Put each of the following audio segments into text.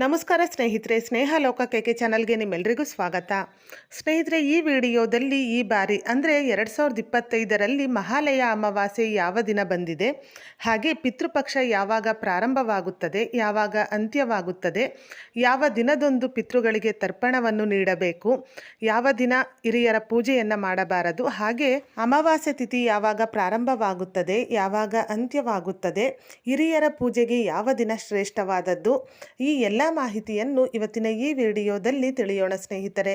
ನಮಸ್ಕಾರ ಸ್ನೇಹಿತರೆ ಸ್ನೇಹ ಲೋಕ ಕೆಕೆ ಚಾನಲ್ಗೆ ನಿಮ್ಮೆಲ್ಲರಿಗೂ ಸ್ವಾಗತ. ಸ್ನೇಹಿತರೆ, ಈ ವಿಡಿಯೋದಲ್ಲಿ ಈ ಬಾರಿ, ಅಂದರೆ ಎರಡು ಸಾವಿರದ ಇಪ್ಪತ್ತೈದರಲ್ಲಿ ಮಹಾಲಯ ಅಮಾವಾಸ್ಯೆ ಯಾವ ದಿನ ಬಂದಿದೆ, ಹಾಗೆ ಪಿತೃಪಕ್ಷ ಯಾವಾಗ ಪ್ರಾರಂಭವಾಗುತ್ತದೆ, ಯಾವಾಗ ಅಂತ್ಯವಾಗುತ್ತದೆ, ಯಾವ ದಿನದೊಂದು ಪಿತೃಗಳಿಗೆ ತರ್ಪಣವನ್ನು ನೀಡಬೇಕು, ಯಾವ ದಿನ ಹಿರಿಯರ ಪೂಜೆಯನ್ನು ಮಾಡಬಾರದು, ಹಾಗೆ ಅಮಾವಾಸ್ಯೆ ತಿಥಿ ಯಾವಾಗ ಪ್ರಾರಂಭವಾಗುತ್ತದೆ, ಯಾವಾಗ ಅಂತ್ಯವಾಗುತ್ತದೆ, ಹಿರಿಯರ ಪೂಜೆಗೆ ಯಾವ ದಿನ ಶ್ರೇಷ್ಠವಾದದ್ದು, ಈ ಎಲ್ಲ ಮಾಹಿತಿಯನ್ನು ಇವತ್ತಿನ ಈ ವಿಡಿಯೋದಲ್ಲಿ ತಿಳಿಯೋಣ ಸ್ನೇಹಿತರೆ.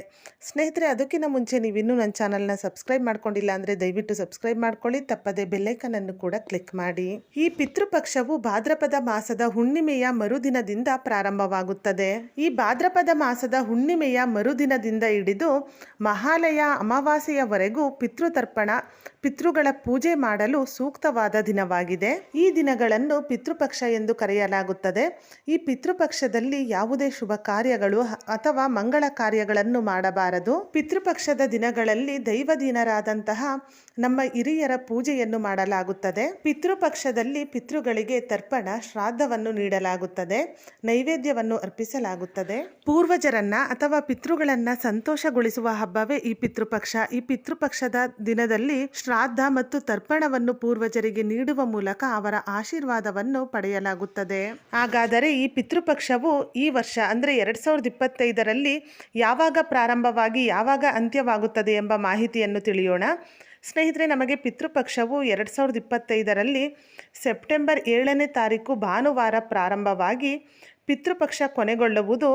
ಸ್ನೇಹಿತರೆ, ಅದಕ್ಕಿಂತ ಮುಂಚೆ ನೀವು ಇನ್ನೂ ನನ್ನ ಚಾನಲ್ನ ಸಬ್ಸ್ಕ್ರೈಬ್ ಮಾಡ್ಕೊಂಡಿಲ್ಲ ಅಂದರೆ ದಯವಿಟ್ಟು ಸಬ್ಸ್ಕ್ರೈಬ್ ಮಾಡ್ಕೊಳ್ಳಿ, ತಪ್ಪದೆ ಬೆಲ್ಲೈಕನನ್ನು ಕೂಡ ಕ್ಲಿಕ್ ಮಾಡಿ. ಈ ಪಿತೃಪಕ್ಷವು ಭಾದ್ರಪದ ಮಾಸದ ಹುಣ್ಣಿಮೆಯ ಮರುದಿನದಿಂದ ಪ್ರಾರಂಭವಾಗುತ್ತದೆ. ಈ ಭಾದ್ರಪದ ಮಾಸದ ಹುಣ್ಣಿಮೆಯ ಮರುದಿನದಿಂದ ಹಿಡಿದು ಮಹಾಲಯ ಅಮಾವಾಸ್ಯೆಯವರೆಗೂ ಪಿತೃತರ್ಪಣ ಪಿತೃಗಳ ಪೂಜೆ ಮಾಡಲು ಸೂಕ್ತವಾದ ದಿನವಾಗಿದೆ. ಈ ದಿನಗಳನ್ನು ಪಿತೃಪಕ್ಷ ಎಂದು ಕರೆಯಲಾಗುತ್ತದೆ. ಈ ಪಿತೃಪಕ್ಷದಲ್ಲಿ ಯಾವುದೇ ಶುಭ ಕಾರ್ಯಗಳು ಅಥವಾ ಮಂಗಳ ಕಾರ್ಯಗಳನ್ನು ಮಾಡಬಾರದು. ಪಿತೃಪಕ್ಷದ ದಿನಗಳಲ್ಲಿ ದೈವದೀನರಾದಂತಹ ನಮ್ಮ ಹಿರಿಯರ ಪೂಜೆಯನ್ನು ಮಾಡಲಾಗುತ್ತದೆ. ಪಿತೃಪಕ್ಷದಲ್ಲಿ ಪಿತೃಗಳಿಗೆ ತರ್ಪಣ, ಶ್ರಾದ್ದವನ್ನು ನೀಡಲಾಗುತ್ತದೆ. ನೈವೇದ್ಯವನ್ನು ಅರ್ಪಿಸಲಾಗುತ್ತದೆ. ಪೂರ್ವಜರನ್ನ ಅಥವಾ ಪಿತೃಗಳನ್ನ ಸಂತೋಷಗೊಳಿಸುವ ಹಬ್ಬವೇ ಈ ಪಿತೃಪಕ್ಷ. ಈ ಪಿತೃಪಕ್ಷದ ದಿನದಲ್ಲಿ ಶ್ರಾದ್ದ ಮತ್ತು ತರ್ಪಣವನ್ನು ಪೂರ್ವಜರಿಗೆ ನೀಡುವ ಮೂಲಕ ಅವರ ಆಶೀರ್ವಾದವನ್ನು ಪಡೆಯಲಾಗುತ್ತದೆ. ಹಾಗಾದರೆ ಈ ಪಿತೃಪಕ್ಷವು ಈ ವರ್ಷ, ಅಂದರೆ ಎರಡು ಸಾವಿರದ ಇಪ್ಪತ್ತೈದರಲ್ಲಿ ಯಾವಾಗ ಪ್ರಾರಂಭವಾಗಿ ಯಾವಾಗ ಅಂತ್ಯವಾಗುತ್ತದೆ ಎಂಬ ಮಾಹಿತಿಯನ್ನು ತಿಳಿಯೋಣ. ಸ್ನೇಹಿತರೆ, ನಮಗೆ ಪಿತೃಪಕ್ಷವು ಎರಡು ಸಾವಿರದ ಇಪ್ಪತ್ತೈದರಲ್ಲಿ ಸೆಪ್ಟೆಂಬರ್ ಏಳನೇ ತಾರೀಕು ಭಾನುವಾರ ಪ್ರಾರಂಭವಾಗಿ ಪಿತೃಪಕ್ಷ ಕೊನೆಗೊಳ್ಳುವುದು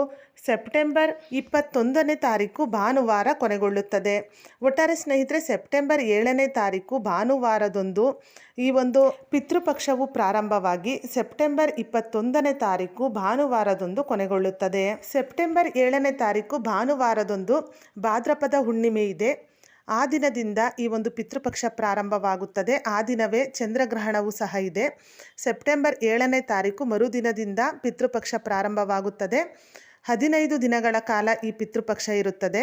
ಸೆಪ್ಟೆಂಬರ್ ಇಪ್ಪತ್ತೊಂದನೇ ತಾರೀಕು ಭಾನುವಾರ ಕೊನೆಗೊಳ್ಳುತ್ತದೆ. ಒಟ್ಟಾರೆ ಸ್ನೇಹಿತರೆ, ಸೆಪ್ಟೆಂಬರ್ ಏಳನೇ ತಾರೀಕು ಭಾನುವಾರದೊಂದು ಈ ಒಂದು ಪಿತೃಪಕ್ಷವು ಪ್ರಾರಂಭವಾಗಿ ಸೆಪ್ಟೆಂಬರ್ ಇಪ್ಪತ್ತೊಂದನೇ ತಾರೀಕು ಭಾನುವಾರದೊಂದು ಕೊನೆಗೊಳ್ಳುತ್ತದೆ. ಸೆಪ್ಟೆಂಬರ್ ಏಳನೇ ತಾರೀಕು ಭಾನುವಾರದೊಂದು ಭಾದ್ರಪದ ಹುಣ್ಣಿಮೆ ಇದೆ. ಆ ದಿನದಿಂದ ಈ ಒಂದು ಪಿತೃಪಕ್ಷ ಪ್ರಾರಂಭವಾಗುತ್ತದೆ. ಆ ದಿನವೇ ಚಂದ್ರಗ್ರಹಣವೂ ಸಹ ಇದೆ. ಸೆಪ್ಟೆಂಬರ್ ಏಳನೇ ತಾರೀಕು ಮರುದಿನದಿಂದ ಪಿತೃಪಕ್ಷ ಪ್ರಾರಂಭವಾಗುತ್ತದೆ. ಹದಿನೈದು ದಿನಗಳ ಕಾಲ ಈ ಪಿತೃಪಕ್ಷ ಇರುತ್ತದೆ.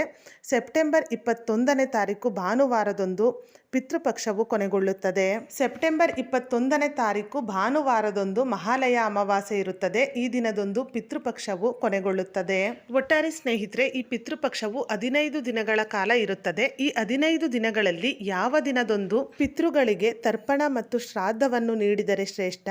ಸೆಪ್ಟೆಂಬರ್ ಇಪ್ಪತ್ತೊಂದನೇ ತಾರೀಕು ಭಾನುವಾರದೊಂದು ಪಿತೃಪಕ್ಷವು ಕೊನೆಗೊಳ್ಳುತ್ತದೆ. ಸೆಪ್ಟೆಂಬರ್ ಇಪ್ಪತ್ತೊಂದನೇ ತಾರೀಕು ಭಾನುವಾರದೊಂದು ಮಹಾಲಯ ಅಮಾವಾಸ್ಯೆ ಇರುತ್ತದೆ. ಈ ದಿನದೊಂದು ಪಿತೃಪಕ್ಷವು ಕೊನೆಗೊಳ್ಳುತ್ತದೆ. ಒಟ್ಟಾರೆ ಸ್ನೇಹಿತರೆ, ಈ ಪಿತೃಪಕ್ಷವು ಹದಿನೈದು ದಿನಗಳ ಕಾಲ ಇರುತ್ತದೆ. ಈ ಹದಿನೈದು ದಿನಗಳಲ್ಲಿ ಯಾವ ದಿನದೊಂದು ಪಿತೃಗಳಿಗೆ ತರ್ಪಣ ಮತ್ತು ಶ್ರಾದ್ದವನ್ನು ನೀಡಿದರೆ ಶ್ರೇಷ್ಠ?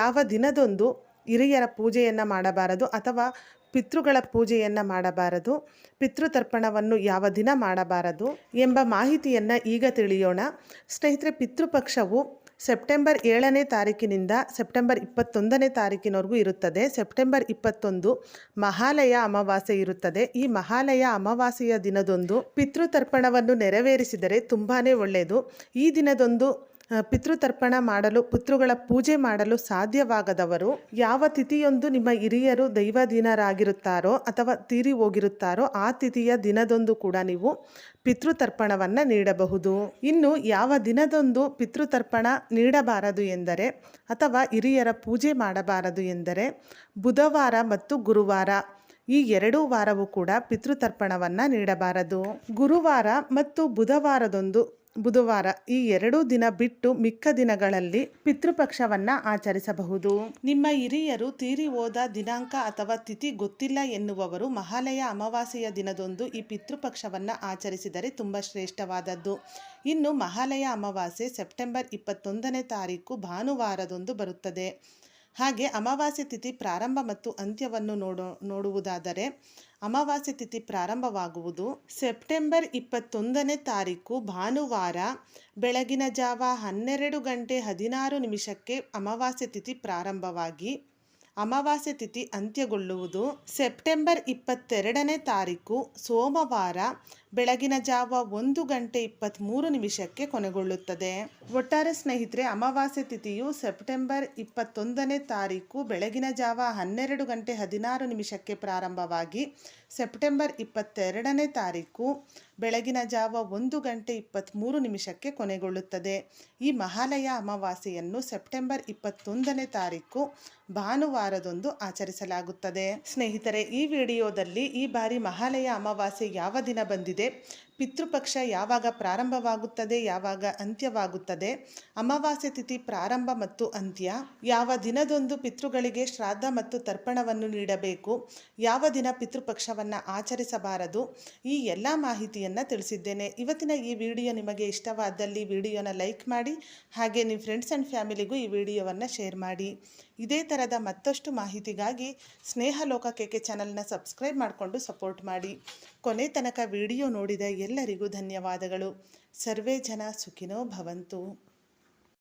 ಯಾವ ದಿನದೊಂದು ಹಿರಿಯರ ಪೂಜೆಯನ್ನು ಮಾಡಬಾರದು ಅಥವಾ ಪಿತೃಗಳ ಪೂಜೆಯನ್ನು ಮಾಡಬಾರದು, ಪಿತೃತರ್ಪಣವನ್ನು ಯಾವ ದಿನ ಮಾಡಬಾರದು ಎಂಬ ಮಾಹಿತಿಯನ್ನು ಈಗ ತಿಳಿಯೋಣ. ಸ್ನೇಹಿತರೆ, ಪಿತೃಪಕ್ಷವು ಸೆಪ್ಟೆಂಬರ್ ಏಳನೇ ತಾರೀಕಿನಿಂದ ಸೆಪ್ಟೆಂಬರ್ ಇಪ್ಪತ್ತೊಂದನೇ ತಾರೀಕಿನವರೆಗೂ ಇರುತ್ತದೆ. ಸೆಪ್ಟೆಂಬರ್ ಇಪ್ಪತ್ತೊಂದು ಮಹಾಲಯ ಅಮಾವಾಸ್ಯೆ ಇರುತ್ತದೆ. ಈ ಮಹಾಲಯ ಅಮಾವಾಸ್ಯೆಯ ದಿನದೊಂದು ಪಿತೃತರ್ಪಣವನ್ನು ನೆರವೇರಿಸಿದರೆ ತುಂಬಾ ಒಳ್ಳೆಯದು. ಈ ದಿನದೊಂದು ಪಿತೃತರ್ಪಣ ಮಾಡಲು, ಪಿತೃಗಳ ಪೂಜೆ ಮಾಡಲು ಸಾಧ್ಯವಾಗದವರು ಯಾವ ತಿಥಿಯೊಂದು ನಿಮ್ಮ ಹಿರಿಯರು ದೈವಾಧೀನರಾಗಿರುತ್ತಾರೋ ಅಥವಾ ತೀರಿ ಹೋಗಿರುತ್ತಾರೋ ಆ ತಿಥಿಯ ದಿನದೊಂದು ಕೂಡ ನೀವು ಪಿತೃತರ್ಪಣವನ್ನು ನೀಡಬಹುದು. ಇನ್ನು ಯಾವ ದಿನದೊಂದು ಪಿತೃತರ್ಪಣ ನೀಡಬಾರದು ಎಂದರೆ ಅಥವಾ ಹಿರಿಯರ ಪೂಜೆ ಮಾಡಬಾರದು ಎಂದರೆ ಬುಧವಾರ ಮತ್ತು ಗುರುವಾರ. ಈ ಎರಡೂ ವಾರವೂ ಕೂಡ ಪಿತೃತರ್ಪಣವನ್ನು ನೀಡಬಾರದು. ಗುರುವಾರ ಮತ್ತು ಬುಧವಾರದೊಂದು ಬುಧವಾರ ಈ ಎರಡೂ ದಿನ ಬಿಟ್ಟು ಮಿಕ್ಕ ದಿನಗಳಲ್ಲಿ ಪಿತೃಪಕ್ಷವನ್ನು ಆಚರಿಸಬಹುದು. ನಿಮ್ಮ ಹಿರಿಯರು ತೀರಿ ಹೋದ ದಿನಾಂಕ ಅಥವಾ ತಿಥಿ ಗೊತ್ತಿಲ್ಲ ಎನ್ನುವವರು ಮಹಾಲಯ ಅಮಾವಾಸ್ಯೆಯ ದಿನದಂದು ಈ ಪಿತೃಪಕ್ಷವನ್ನು ಆಚರಿಸಿದರೆ ತುಂಬ ಶ್ರೇಷ್ಠವಾದದ್ದು. ಇನ್ನು ಮಹಾಲಯ ಅಮಾವಾಸ್ಯೆ ಸೆಪ್ಟೆಂಬರ್ ಇಪ್ಪತ್ತೊಂದನೇ ತಾರೀಕು ಭಾನುವಾರದೊಂದು ಬರುತ್ತದೆ. ಹಾಗೆ ಅಮಾವಾಸ್ಯೆ ತಿಥಿ ಪ್ರಾರಂಭ ಮತ್ತು ಅಂತ್ಯವನ್ನು ನೋಡೋ, ನೋಡುವುದಾದರೆ ಅಮಾವಾಸ್ಯೆ ತಿಥಿ ಪ್ರಾರಂಭವಾಗುವುದು. ಸೆಪ್ಟೆಂಬರ್ ಇಪ್ಪತ್ತೊಂದನೇ ತಾರೀಕು ಭಾನುವಾರ ಬೆಳಗಿನ ಜಾವ ಹನ್ನೆರಡು ಗಂಟೆ ಹದಿನಾರು ನಿಮಿಷಕ್ಕೆ ಅಮಾವಾಸ್ಯೆ ತಿಥಿ ಪ್ರಾರಂಭವಾಗಿ ಅಮಾವಾಸ್ಯೆ ತಿಥಿ ಅಂತ್ಯಗೊಳ್ಳುವುದು. ಸೆಪ್ಟೆಂಬರ್ ಇಪ್ಪತ್ತೆರಡನೇ ತಾರೀಕು ಸೋಮವಾರ ಬೆಳಗಿನ ಜಾವ ಒಂದು ಗಂಟೆ ಇಪ್ಪತ್ತ್ಮೂರು ನಿಮಿಷಕ್ಕೆ ಕೊನೆಗೊಳ್ಳುತ್ತದೆ. ಒಟ್ಟಾರೆ ಸ್ನೇಹಿತರೆ, ಅಮಾವಾಸ್ಯೆ ತಿಥಿಯು ಸೆಪ್ಟೆಂಬರ್ ಇಪ್ಪತ್ತೊಂದನೇ ತಾರೀಕು ಬೆಳಗಿನ ಜಾವ ಹನ್ನೆರಡು ಗಂಟೆ ಹದಿನಾರು ನಿಮಿಷಕ್ಕೆ ಪ್ರಾರಂಭವಾಗಿ ಸೆಪ್ಟೆಂಬರ್ ಇಪ್ಪತ್ತೆರಡನೇ ತಾರೀಕು ಬೆಳಗಿನ ಜಾವ ಒಂದು ಗಂಟೆ ಇಪ್ಪತ್ತ್ಮೂರು ನಿಮಿಷಕ್ಕೆ ಕೊನೆಗೊಳ್ಳುತ್ತದೆ. ಈ ಮಹಾಲಯ ಅಮಾವಾಸ್ಯೆಯನ್ನು ಸೆಪ್ಟೆಂಬರ್ ಇಪ್ಪತ್ತೊಂದನೇ ತಾರೀಕು ಭಾನುವಾರದೊಂದು ಆಚರಿಸಲಾಗುತ್ತದೆ. ಸ್ನೇಹಿತರೆ, ಈ ವಿಡಿಯೋದಲ್ಲಿ ಈ ಬಾರಿ ಮಹಾಲಯ ಅಮಾವಾಸ್ಯೆ ಯಾವ ದಿನ ಬಂದಿದೆ? ചെയ്തിട്ട് ಪಿತೃಪಕ್ಷ ಯಾವಾಗ ಪ್ರಾರಂಭವಾಗುತ್ತದೆ, ಯಾವಾಗ ಅಂತ್ಯವಾಗುತ್ತದೆ, ಅಮಾವಾಸ್ಯೆ ತಿಥಿ ಪ್ರಾರಂಭ ಮತ್ತು ಅಂತ್ಯ, ಯಾವ ದಿನದೊಂದು ಪಿತೃಗಳಿಗೆ ಶ್ರಾದ್ದ ಮತ್ತು ತರ್ಪಣವನ್ನು ನೀಡಬೇಕು, ಯಾವ ದಿನ ಪಿತೃಪಕ್ಷವನ್ನು ಆಚರಿಸಬಾರದು, ಈ ಎಲ್ಲ ಮಾಹಿತಿಯನ್ನು ತಿಳಿಸಿದ್ದೇನೆ. ಇವತ್ತಿನ ಈ ವಿಡಿಯೋ ನಿಮಗೆ ಇಷ್ಟವಾದಲ್ಲಿ ವಿಡಿಯೋನ ಲೈಕ್ ಮಾಡಿ, ಹಾಗೆ ನಿಮ್ಮ ಫ್ರೆಂಡ್ಸ್ ಆ್ಯಂಡ್ ಫ್ಯಾಮಿಲಿಗೂ ಈ ವಿಡಿಯೋವನ್ನು ಶೇರ್ ಮಾಡಿ. ಇದೇ ಥರದ ಮತ್ತಷ್ಟು ಮಾಹಿತಿಗಾಗಿ ಸ್ನೇಹ ಲೋಕ ಕೆ ಕೆ ಚಾನಲ್ನ ಸಬ್ಸ್ಕ್ರೈಬ್ ಮಾಡಿಕೊಂಡು ಸಪೋರ್ಟ್ ಮಾಡಿ. ಕೊನೆ ತನಕ ವಿಡಿಯೋ ನೋಡಿದ ಎಲ್ಲರಿಗೂ ಧನ್ಯವಾದಗಳು. ಸರ್ವೇ ಜನ ಸುಖಿನೋ ಭವಂತು.